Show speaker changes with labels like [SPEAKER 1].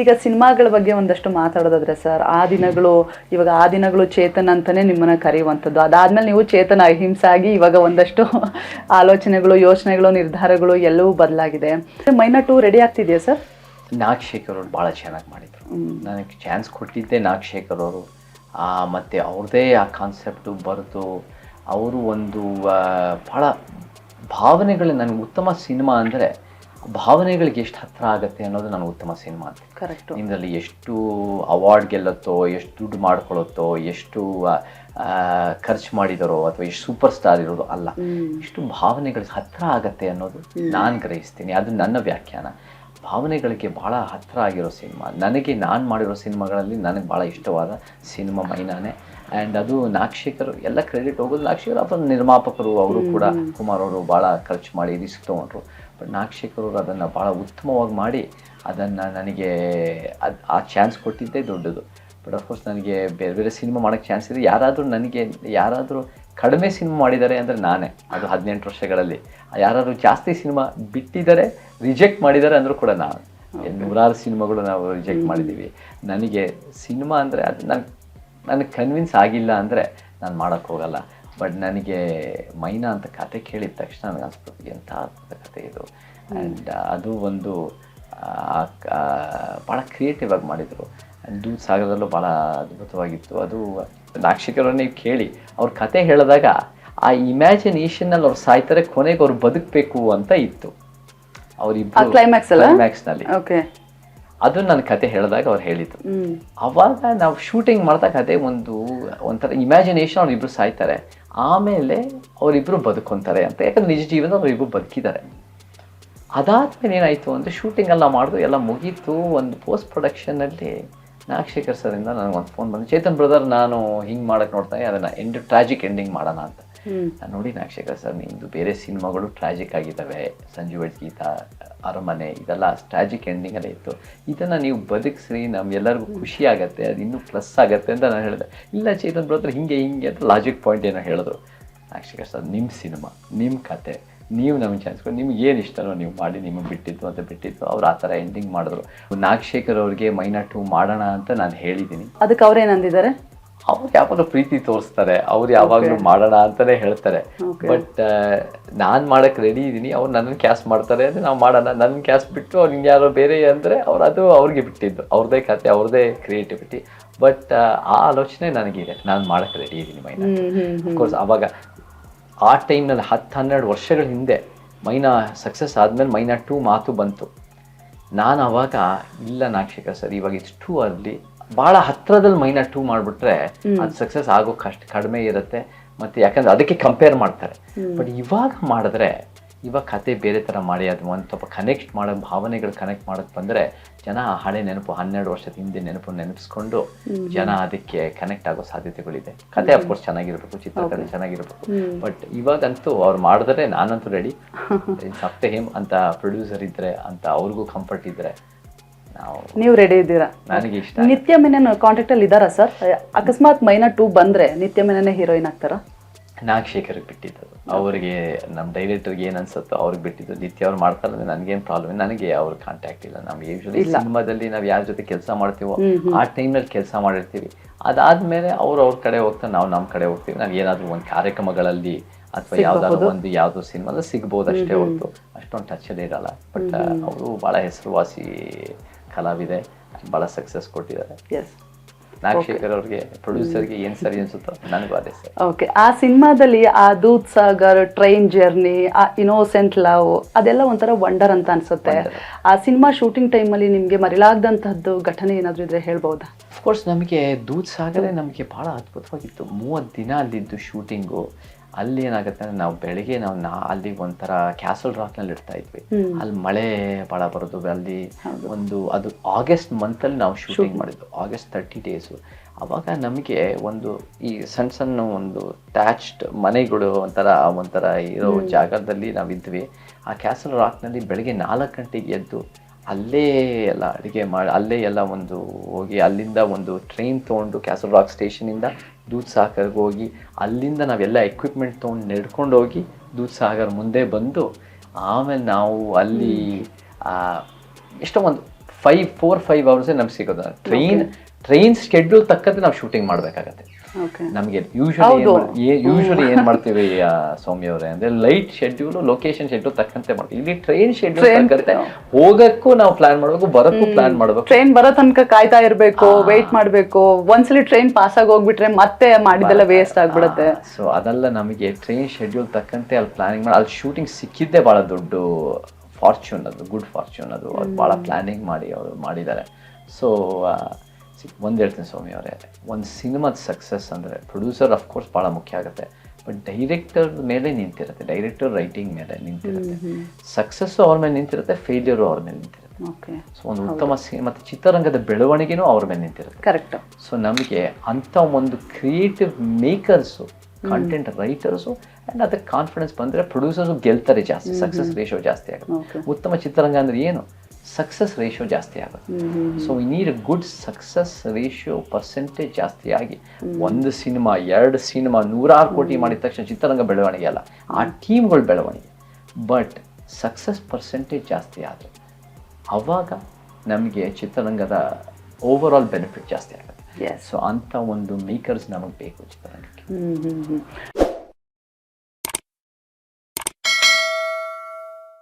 [SPEAKER 1] ಈಗ ಸಿನಿಮಾಗಳ ಬಗ್ಗೆ ಒಂದಷ್ಟು ಮಾತಾಡೋದಾದ್ರೆ ಸರ್ ಆ ದಿನಗಳು ಇವಾಗ ಆ ದಿನಗಳು ಚೇತನ್ ಅಂತಾನೆ ನಿಮ್ಮನ್ನ ಕರೆಯುವಂಥದ್ದು. ಅದಾದ್ಮೇಲೆ ನೀವು ಚೇತನ ಅಹಿಂಸೆ ಆಗಿ ಇವಾಗ ಒಂದಷ್ಟು ಆಲೋಚನೆಗಳು ಯೋಚನೆಗಳು ನಿರ್ಧಾರಗಳು ಎಲ್ಲವೂ ಬದಲಾಗಿದೆ. ಮೈನಾ ಟೂ ರೆಡಿ ಆಗ್ತಿದೆಯಾ ಸರ್?
[SPEAKER 2] ನಾಗಶೇಖರ್ ಅವರು ಭಾಳ ಚೆನ್ನಾಗಿ ಮಾಡಿದರು. ನನಗೆ ಚಾನ್ಸ್ ಕೊಟ್ಟಿದ್ದೆ ನಾಗಶೇಖರ್ ಅವರು. ಮತ್ತು ಅವ್ರದ್ದೇ ಆ ಕಾನ್ಸೆಪ್ಟು ಬರೆದು ಅವರು ಒಂದು ಭಾಳ ಭಾವನೆಗಳು ನನಗೆ ಉತ್ತಮ ಸಿನಿಮಾ ಅಂದರೆ ಭಾವನೆಗಳಿಗೆ ಎಷ್ಟು ಹತ್ರ ಆಗುತ್ತೆ ಅನ್ನೋದು ನನಗೆ ಉತ್ತಮ ಸಿನಿಮಾ ಅಂತ
[SPEAKER 1] ಕರೆಕ್ಟ್
[SPEAKER 2] ನಿಮ್ಮಲ್ಲಿ ಎಷ್ಟು ಅವಾರ್ಡ್ ಗೆಲ್ಲುತ್ತೋ ಎಷ್ಟು ದುಡ್ಡು ಮಾಡ್ಕೊಳ್ಳುತ್ತೋ ಎಷ್ಟು ಖರ್ಚು ಮಾಡಿದರೋ ಅಥವಾ ಎಷ್ಟು ಸೂಪರ್ ಸ್ಟಾರ್ ಇರೋದು ಅಲ್ಲ. ಎಷ್ಟು ಭಾವನೆಗಳಿಗೆ ಹತ್ರ ಆಗತ್ತೆ ಅನ್ನೋದು ನಾನು ಗ್ರಹಿಸ್ತೀನಿ. ಅದು ನನ್ನ ವ್ಯಾಖ್ಯಾನ. ಭಾವನೆಗಳಿಗೆ ಭಾಳ ಹತ್ರ ಆಗಿರೋ ಸಿನಿಮಾ. ನನಗೆ ನಾನು ಮಾಡಿರೋ ಸಿನಿಮಾಗಳಲ್ಲಿ ನನಗೆ ಭಾಳ ಇಷ್ಟವಾದ ಸಿನಿಮಾ ಮೈನಾನೆ. ಆ್ಯಂಡ್ ಅದು ನಾಕ್ಷಿಕರು ಎಲ್ಲ ಕ್ರೆಡಿಟ್ ಹೋಗೋದು ನಾಗಶೇಖರ್ ಅಥವಾ ನಿರ್ಮಾಪಕರು ಅವರು ಕೂಡ ಕುಮಾರ್ ಅವರು ಭಾಳ ಖರ್ಚು ಮಾಡಿ ರಿಸ್ಕ್ ತೊಗೊಂಡ್ರು. ಬಟ್ ನಾಗಶೇಖರ್ ಅವರು ಅದನ್ನು ಭಾಳ ಉತ್ತಮವಾಗಿ ಮಾಡಿ ಅದನ್ನು ನನಗೆ ಅದು ಆ ಚಾನ್ಸ್ ಕೊಟ್ಟಿದ್ದೇ ದೊಡ್ಡದು. ಬಟ್ ಅಫ್ಕೋರ್ಸ್ ನನಗೆ ಬೇರೆ ಬೇರೆ ಸಿನಿಮಾ ಮಾಡೋಕ್ಕೆ ಚಾನ್ಸ್ ಇದೆ ಯಾರಾದರೂ ನನಗೆ ಯಾರಾದರೂ ಕಡಿಮೆ ಸಿನಿಮಾ ಮಾಡಿದ್ದಾರೆ ಅಂದರೆ ನಾನೇ. ಅದು ಹದಿನೆಂಟು ವರ್ಷಗಳಲ್ಲಿ. ಯಾರಾದರೂ ಜಾಸ್ತಿ ಸಿನಿಮಾ ಬಿಟ್ಟಿದ್ದಾರೆ ರಿಜೆಕ್ಟ್ ಮಾಡಿದ್ದಾರೆ ಅಂದರೂ ಕೂಡ ನಾನು. ನೂರಾರು ಸಿನಿಮಾಗಳು ನಾವು ರಿಜೆಕ್ಟ್ ಮಾಡಿದ್ದೀವಿ. ನನಗೆ ಸಿನಿಮಾ ಅಂದರೆ ಅದು ನನಗೆ ನನಗೆ ಕನ್ವಿನ್ಸ್ ಆಗಿಲ್ಲ ಅಂದರೆ ನಾನು ಮಾಡೋಕ್ಕೆ ಹೋಗಲ್ಲ. ಬಟ್ ನನಗೆ ಮೈನಾ ಅಂತ ಕತೆ ಕೇಳಿದ ತಕ್ಷಣ ನನಗೆ ಅನಿಸ್ಬೋದು ಎಂಥ ಕತೆ ಇದು. ಆ್ಯಂಡ್ ಅದು ಒಂದು ಭಾಳ ಕ್ರಿಯೇಟಿವ್ ಆಗಿ ಮಾಡಿದರು. ದೂದ್ ಸಾಗರದಲ್ಲೂ ಭಾಳ ಅದ್ಭುತವಾಗಿತ್ತು. ಅದು ನಾಕ್ಷಿಕರನ್ನ ನೀವು ಕೇಳಿ ಅವ್ರ ಕತೆ ಹೇಳಿದಾಗ ಆ ಇಮ್ಯಾಜಿನೇಷನ್ನಲ್ಲಿ ಅವ್ರು ಸಾಯ್ತಾರೆ ಕೊನೆಗೆ ಅವ್ರು ಬದುಕಬೇಕು ಅಂತ ಇತ್ತು. ಅವರಿಬ್ಬರು? ಕ್ಲೈಮ್ಯಾಕ್ಸ್ನಲ್ಲಿ
[SPEAKER 1] ಓಕೆ
[SPEAKER 2] ಅದು ನನ್ನ ಕತೆ ಹೇಳಿದಾಗ ಅವ್ರು ಹೇಳಿದ್ದು ಅವಾಗ ನಾವು ಶೂಟಿಂಗ್ ಮಾಡಿದಾಗ ಅದೇ ಒಂದು ಒಂಥರ ಇಮ್ಯಾಜಿನೇಷನ್ ಅವ್ರಿಬ್ರು ಸಾಯ್ತಾರೆ. ಆಮೇಲೆ ಅವರಿಬ್ಬರು ಬದುಕೊಂತಾರೆ ಅಂತ. ಯಾಕಂದ್ರೆ ನಿಜ ಜೀವನ ಅವರಿಬ್ಬರು ಬದುಕಿದ್ದಾರೆ. ಅದಾದ್ಮೇಲೆ ಏನಾಯಿತು ಅಂದರೆ ಶೂಟಿಂಗ್ ಎಲ್ಲ ಮಾಡಿದ್ರು ಎಲ್ಲ ಮುಗೀತು. ಒಂದು ಪೋಸ್ಟ್ ಪ್ರೊಡಕ್ಷನಲ್ಲಿ ನಾಗಶೇಖರ್ ಸರಿಂದ ನನಗೆ ಒಂದು ಫೋನ್ ಬಂದು ಚೇತನ್ ಬ್ರದರ್ ನಾನು ಹಿಂಗೆ ಮಾಡಕ್ಕೆ ನೋಡ್ತಾನೆ ಅದನ್ನು ಎಂಡ್ ಟ್ರಾಜಿಕ್ ಎಂಡಿಂಗ್ ಮಾಡೋಣ ಅಂತ. ನಾನು ನೋಡಿ ನಾಗಶೇಖರ್ ಸರ್ ನಿಮ್ಮದು ಬೇರೆ ಸಿನಿಮಾಗಳು ಟ್ರಾಜಿಕ್ ಆಗಿದ್ದಾವೆ. ಸಂಜೀವ್ ಗೀತ ಅರಮನೆ, ಇದೆಲ್ಲ ಟ್ರಾಜಿಕ್ ಎಂಡಿಂಗಲ್ಲೇ ಇತ್ತು. ಇದನ್ನು ನೀವು ಬದುಕಿಸ್ರಿ ನಮ್ಗೆಲ್ಲರಿಗೂ ಖುಷಿ ಆಗುತ್ತೆ, ಅದು ಇನ್ನೂ ಪ್ಲಸ್ ಆಗುತ್ತೆ ಅಂತ ನಾನು ಹೇಳಿದೆ. ಇಲ್ಲ ಚೇತನ್ ಬ್ರೋತ್ರ ಹಿಂಗೆ ಹಿಂಗೆ ಅಂತ ಲಾಜಿಕ್ ಪಾಯಿಂಟ್ ಏನೋ ಹೇಳಿದ್ರು. ನಾಗಶೇಖರ್ ಸರ್ ನಿಮ್ಮ ಸಿನಿಮಾ ನಿಮ್ಮ ಕತೆ, ನೀವು ನಮಗೆ ಚಾನ್ಸ್ ಕೊಡಿ ನಿಮ್ಗೆ ಏನು ಇಷ್ಟನೋ ನೀವು ಮಾಡಿ, ನಿಮಗೆ ಬಿಟ್ಟಿದ್ದು ಅಂತ ಬಿಟ್ಟಿದ್ದು ಅವ್ರು ಆ ಥರ ಎಂಡಿಂಗ್ ಮಾಡಿದ್ರು. ನಾಗಶೇಖರ್ ಅವ್ರಿಗೆ ಮೈನಾ ಟು ಮಾಡೋಣ ಅಂತ ನಾನು ಹೇಳಿದ್ದೀನಿ.
[SPEAKER 1] ಅದಕ್ಕೆ ಅವ್ರೇನಂದಿದ್ದಾರೆ
[SPEAKER 2] ಅವ್ರು ಯಾವಾಗ ಪ್ರೀತಿ ತೋರಿಸ್ತಾರೆ ಅವ್ರು ಯಾವಾಗಲೂ ಮಾಡೋಣ ಅಂತಾನೆ ಹೇಳ್ತಾರೆ. ಬಟ್ ನಾನು ಮಾಡಕ್ ರೆಡಿ ಇದ್ದೀನಿ ಅವ್ರು ನನ್ನ ಕ್ಯಾಸ್ ಮಾಡ್ತಾರೆ ಅಂದ್ರೆ ನಾವು ಮಾಡೋಣ. ನನ್ನ ಕ್ಯಾಸ್ ಬಿಟ್ಟು ಅವ್ರು ಯಾರೋ ಬೇರೆ ಅಂದ್ರೆ ಅವ್ರು ಅದು ಅವ್ರಿಗೆ ಬಿಟ್ಟಿದ್ದು. ಅವ್ರದೇ ಕತೆ ಅವ್ರದೇ ಕ್ರಿಯೇಟಿವಿಟಿ ಬಟ್ ಆ ಆಲೋಚನೆ ನನಗಿದೆ. ನಾನು ಮಾಡಕ್ ರೆಡಿ ಇದ್ದೀನಿ ಮೈನಾ. ಅಫ್ಕೋರ್ಸ್ ಅವಾಗ ಆ ಟೈಮ್ನಲ್ಲಿ ಹತ್ತು ಹನ್ನೆರಡು ವರ್ಷಗಳ ಹಿಂದೆ ಮೈನಾ ಸಕ್ಸಸ್ ಆದಮೇಲೆ ಮೈನಾ ಟೂ ಮಾತು ಬಂತು. ನಾನು ಅವಾಗ ಇಲ್ಲ ನಾಕ್ಷಿಕ ಸರ್ ಇವಾಗ ಇಟ್ಸ್ ಟೂ ಅಲ್ಲಿ ಭಾಳ ಹತ್ರದಲ್ಲಿ ಮೈನಸ್ ಟೂ ಮಾಡಿಬಿಟ್ರೆ ಅದು ಸಕ್ಸಸ್ ಆಗೋ ಕಷ್ಟ ಕಡಿಮೆ ಇರುತ್ತೆ. ಮತ್ತು ಯಾಕಂದ್ರೆ ಅದಕ್ಕೆ ಕಂಪೇರ್ ಮಾಡ್ತಾರೆ. ಬಟ್ ಇವಾಗ ಮಾಡಿದ್ರೆ ಇವಾಗ ಕತೆ ಬೇರೆ ಥರ ಮಾಡಿ ಅದು ಒಂದು ಸ್ವಲ್ಪ ಕನೆಕ್ಟ್ ಮಾಡೋ ಭಾವನೆಗಳು ಕನೆಕ್ಟ್ ಮಾಡೋಕ್ಕೆ ಬಂದರೆ ಜನ ಆ ಹಳೆ ನೆನಪು ಹನ್ನೆರಡು ವರ್ಷದ ಹಿಂದೆ ನೆನಪು ನೆನಪಿಸ್ಕೊಂಡು ಜನ ಅದಕ್ಕೆ ಕನೆಕ್ಟ್ ಆಗೋ ಸಾಧ್ಯತೆಗಳಿದೆ. ಕತೆ ಅಫ್ಕೋರ್ಸ್ ಚೆನ್ನಾಗಿರ್ಬೇಕು ಚಿತ್ರಕಲೆ ಚೆನ್ನಾಗಿರ್ಬೇಕು. ಬಟ್ ಇವಾಗಂತೂ ಅವ್ರು ಮಾಡಿದ್ರೆ ನಾನಂತೂ ರೆಡಿ ಸಪ್ತೆ ಹೇಮ್ ಅಂತ ಪ್ರೊಡ್ಯೂಸರ್ ಇದ್ದರೆ ಅಂತ ಅವ್ರಿಗೂ ಕಂಫರ್ಟ್ ಇದ್ದರೆ ನೀವು
[SPEAKER 1] ರೆಡಿ ಇದ್ದೀರಾ?
[SPEAKER 2] ನನಗೆ ಇಷ್ಟ
[SPEAKER 1] ನಿತ್ಯ ಮೆನನ್ ಕಾಂಟ್ಯಾಕ್ಟ್ ಅಲ್ಲಿ ಇದಾರಾ ಸರ್? ಅಕಸ್ಮಾತ್ ಮೈನಾ ಟೂ ಬಂದ್ರೆ ನಿತ್ಯ ಮೆನನೇ ಹೀರೋಯಿನ್ ಆಗ್ತಾರಾ?
[SPEAKER 2] ನಾಗಶೇಖರ್ಗೆ ಬಿಟ್ಟಿದ್ದು ಅವರಿಗೆ ನಮ್ಮ ಡೈರೆಕ್ಟರ್ಗೆ ಏನು ಅನ್ಸುತ್ತೋ ಅವ್ರಿಗೆ ಬಿಟ್ಟಿದ್ದು. ನಿತ್ಯ ಅವ್ರು ಮಾಡ್ತಾರೆ ನನ್ಗೇನ್ ಪ್ರಾಬ್ಲಮ್ ನನಗೆ ಅವ್ರ ಕಾಂಟ್ಯಾಕ್ಟ್ ಇಲ್ಲ. ನಮ್ಗೆ ಯೂಶಲಿ ಸಿನಿಮಾದಲ್ಲಿ ನಾವು ಯಾರ ಜೊತೆ ಕೆಲಸ ಮಾಡ್ತೀವೋ ಆ ಟೈಮ್ನಲ್ಲಿ ಕೆಲಸ ಮಾಡಿರ್ತೀವಿ. ಅದಾದ್ಮೇಲೆ ಅವ್ರು ಅವ್ರ ಕಡೆ ಹೋಗ್ತಾರೆ ನಾವು ನಮ್ಮ ಕಡೆ ಹೋಗ್ತೀವಿ. ನಾವು ಏನಾದರೂ ಒಂದು ಕಾರ್ಯಕ್ರಮಗಳಲ್ಲಿ ಅಥವಾ ಯಾವ್ದಾದ್ರು ಒಂದು ಯಾವುದೋ ಸಿನಿಮಾದ ಸಿಗ್ಬೋದು ಅಷ್ಟೇ ಹೊರತು. ಅಷ್ಟೊಂದು ಟಚಲ್ಲಿ ಇರಲ್ಲ. ಬಟ್ ಅವರು ಭಾಳ ಹೆಸರುವಾಸಿ ಕಲಾವಿದೆ ಭಾಳ ಸಕ್ಸಸ್ ಕೊಟ್ಟಿದ್ದಾರೆ. ನಾಗಶೇಖರ್ ಅವ್ರಿಗೆ ಪ್ರೊಡ್ಯೂಸರ್ಗೆ ಏನು ಸರಿ ಅನ್ಸುತ್ತೋ ನನಗೂ ಅದೇ ಸರ್.
[SPEAKER 1] ಓಕೆ ಆ ಸಿನಿಮಾದಲ್ಲಿ ಆ ದೂದ್ ಸಾಗರ್ ಟ್ರೈನ್ ಜರ್ನಿ ಆ ಇನೋಸೆಂಟ್ ಲವ್ ಅದೆಲ್ಲ ಒಂಥರ ವಂಡರ್ ಅಂತ ಅನ್ಸುತ್ತೆ. ಆ ಸಿನಿಮಾ ಶೂಟಿಂಗ್ ಟೈಮಲ್ಲಿ ನಿಮಗೆ ಮರಿಲಾಗದಂತಹದ್ದು ಘಟನೆ ಏನಾದರೂ ಇದ್ರೆ ಹೇಳ್ಬೋದಾ?
[SPEAKER 2] ಅಫ್ಕೋರ್ಸ್ ನಮಗೆ ದೂದ್ ಸಾಗರೇ ನಮಗೆ ಭಾಳ ಅದ್ಭುತವಾಗಿತ್ತು. ಮೂವತ್ತು ದಿನ ಅಲ್ಲಿದ್ದು ಶೂಟಿಂಗು ಅಲ್ಲಿ ಏನಾಗುತ್ತೆ ಅಂದ್ರೆ ನಾವು ಬೆಳಿಗ್ಗೆ ನಾವು ನಾ ಅಲ್ಲಿ ಒಂಥರ ಕ್ಯಾಸಲ್ ರಾಕ್ನಲ್ಲಿ ಇರ್ತಾ ಇದ್ವಿ. ಅಲ್ಲಿ ಮಳೆ ಭಾಳ ಬರೋದು ಅಲ್ಲಿ ಒಂದು ಅದು ಆಗಸ್ಟ್ ಮಂತಲ್ಲಿ ನಾವು ಶೂಟಿಂಗ್ ಮಾಡಿದ್ದು. ಆಗಸ್ಟ್ ತರ್ಟಿ ಡೇಸು ಅವಾಗ ನಮಗೆ ಒಂದು ಈ ಸಣ್ಣ ಸಣ್ಣ ಒಂದು ಟ್ಯಾಚ್ಡ್ ಮನೆಗಳು ಒಂಥರ ಒಂಥರ ಇರೋ ಜಾಗದಲ್ಲಿ ನಾವಿದ್ವಿ. ಆ ಕ್ಯಾಸಲ್ ರಾಕ್ನಲ್ಲಿ ಬೆಳಗ್ಗೆ ನಾಲ್ಕು ಗಂಟೆಗೆ ಎದ್ದು ಅಲ್ಲೇ ಎಲ್ಲ ಅಡುಗೆ ಮಾಡಿ ಅಲ್ಲೇ ಎಲ್ಲ ಒಂದು ಹೋಗಿ ಅಲ್ಲಿಂದ ಒಂದು ಟ್ರೈನ್ ತೊಗೊಂಡು ಕ್ಯಾಸಲ್ ರಾಕ್ ಸ್ಟೇಷನಿಂದ ದೂದ್ ಸಾಗರ್ಗೆ ಹೋಗಿ ಅಲ್ಲಿಂದ ನಾವೆಲ್ಲ ಎಕ್ವಿಪ್ಮೆಂಟ್ ತೊಗೊಂಡು ನಡ್ಕೊಂಡು ಹೋಗಿ ದೂದ್ ಸಾಗರ್ ಮುಂದೆ ಬಂದು ಆಮೇಲೆ ನಾವು ಅಲ್ಲಿ ಎಷ್ಟೋ ಒಂದು ಫೈವ್ ಫೋರ್ ಫೈವ್ ಅವರ್ಸೇ ನಮ್ಗೆ ಸಿಗೋದು. ಟ್ರೈನ್ ಟ್ರೈನ್ ಸ್ಕೆಡ್ಯೂಲ್ ತಕ್ಕಂತೆ ನಾವು ಶೂಟಿಂಗ್ ಮಾಡಬೇಕಾಗತ್ತೆ. ನಮಗೆ ಯೂಶಲಿ ಯೂಶಲಿ ಏನ್ ಮಾಡ್ತೀವಿ ಸೌಮ್ಯ ಅವರೇ ಅಂದ್ರೆ ಲೈಟ್ ಶೆಡ್ಯೂಲ್ ಲೊಕೇಶನ್ ಶೆಡ್ಯೂಲ್ ತಕ್ಕಂತೆ ಮಾಡ್ತೀವಿ. ಇಲ್ಲಿ ಟ್ರೈನ್ ಶೆಡ್ಯೂಲ್ ತಕ್ಕಂತೆ. ಹೋಗಕ್ಕೂ ನಾವು ಪ್ಲಾನ್ ಮಾಡಬೇಕು ಬರಕ್ಕೂ ಪ್ಲಾನ್ ಮಾಡಬೇಕು.
[SPEAKER 1] ಟ್ರೈನ್ ಬರೋ ತನಕ ಕಾಯ್ತಾ ಇರಬೇಕು ವೇಟ್ ಮಾಡಬೇಕು. ಒಂದ್ಸಲಿ ಟ್ರೈನ್ ಪಾಸ್ ಆಗಿ ಹೋಗ್ಬಿಟ್ರೆ ಮತ್ತೆ ಮಾಡಿದೆಲ್ಲ ವೇಸ್ಟ್ ಆಗ್ಬಿಡುತ್ತೆ.
[SPEAKER 2] ಸೊ ಅದೆಲ್ಲ ನಮಗೆ ಟ್ರೈನ್ ಶೆಡ್ಯೂಲ್ ತಕ್ಕಂತೆ ಅಲ್ಲಿ ಪ್ಲಾನಿಂಗ್ ಮಾಡಿ ಅಲ್ಲಿ ಶೂಟಿಂಗ್ ಸಿಕ್ಕಿದ್ದೇ ಬಹಳ ದೊಡ್ಡ ಫಾರ್ಚೂನ್ ಅದು ಗುಡ್ ಫಾರ್ಚೂನ್ ಅದು. ಅದು ಭಾಳ ಪ್ಲಾನಿಂಗ್ ಮಾಡಿ ಅವರು ಮಾಡಿದ್ದಾರೆ. ಸೊ ಒಂದು ಹೇಳ್ತೀನಿ ಸ್ವಾಮಿ ಅವರೇ ಒಂದು ಸಿನಿಮಾದ ಸಕ್ಸಸ್ ಅಂದರೆ ಪ್ರೊಡ್ಯೂಸರ್ ಅಫ್ಕೋರ್ಸ್ ಭಾಳ ಮುಖ್ಯ ಆಗುತ್ತೆ ಬಟ್ ಡೈರೆಕ್ಟರ್ ಮೇಲೆ ನಿಂತಿರುತ್ತೆ ಡೈರೆಕ್ಟರ್ ರೈಟಿಂಗ್ ಮೇಲೆ ನಿಂತಿರುತ್ತೆ. ಸಕ್ಸಸ್ಸು ಅವ್ರ ಮೇಲೆ ನಿಂತಿರುತ್ತೆ ಫೇಲ್ಯೂರು ಅವ್ರ ಮೇಲೆ ನಿಂತಿರುತ್ತೆ. ಸೊ ಒಂದು ಉತ್ತಮ ಮತ್ತು ಚಿತ್ರರಂಗದ ಬೆಳವಣಿಗೆನೂ ಅವ್ರ ಮೇಲೆ ನಿಂತಿರುತ್ತೆ.
[SPEAKER 1] ಕರೆಕ್ಟ್
[SPEAKER 2] ಸೊ ನಮಗೆ ಅಂಥ ಒಂದು creative makers content writers and ಅದಕ್ಕೆ ಕಾನ್ಫಿಡೆನ್ಸ್ ಬಂದರೆ ಪ್ರೊಡ್ಯೂಸರ್ಸು ಗೆಲ್ತಾರೆ ಜಾಸ್ತಿ ಸಕ್ಸಸ್ ರೇಷೋ ಜಾಸ್ತಿ ಆಗುತ್ತೆ. ಉತ್ತಮ ಚಿತ್ರರಂಗ ಅಂದರೆ ಏನು? ಸಕ್ಸಸ್ ರೇಷಿಯೋ ಜಾಸ್ತಿ ಆಗುತ್ತೆ. So we need good success ratio percentage ಜಾಸ್ತಿ ಆಗಿ ಒಂದು ಸಿನಿಮಾ ಎರಡು ಸಿನಿಮಾ ನೂರಾರು ಕೋಟಿ ಮಾಡಿದ ತಕ್ಷಣ ಚಿತ್ರರಂಗ ಬೆಳವಣಿಗೆ ಅಲ್ಲ. ಆ ಟೀಮ್ಗಳ ಬೆಳವಣಿಗೆ. ಬಟ್ ಸಕ್ಸಸ್ ಪರ್ಸೆಂಟೇಜ್ ಜಾಸ್ತಿ ಆದರೆ ಆವಾಗ ನಮಗೆ ಚಿತ್ರರಂಗದ ಓವರ್ ಆಲ್ ಬೆನಿಫಿಟ್ ಜಾಸ್ತಿ ಆಗುತ್ತೆ. ಸೊ ಅಂಥ ಒಂದು ಮೇಕರ್ಸ್ ನಮಗೆ ಬೇಕು ಚಿತ್ರರಂಗಕ್ಕೆ.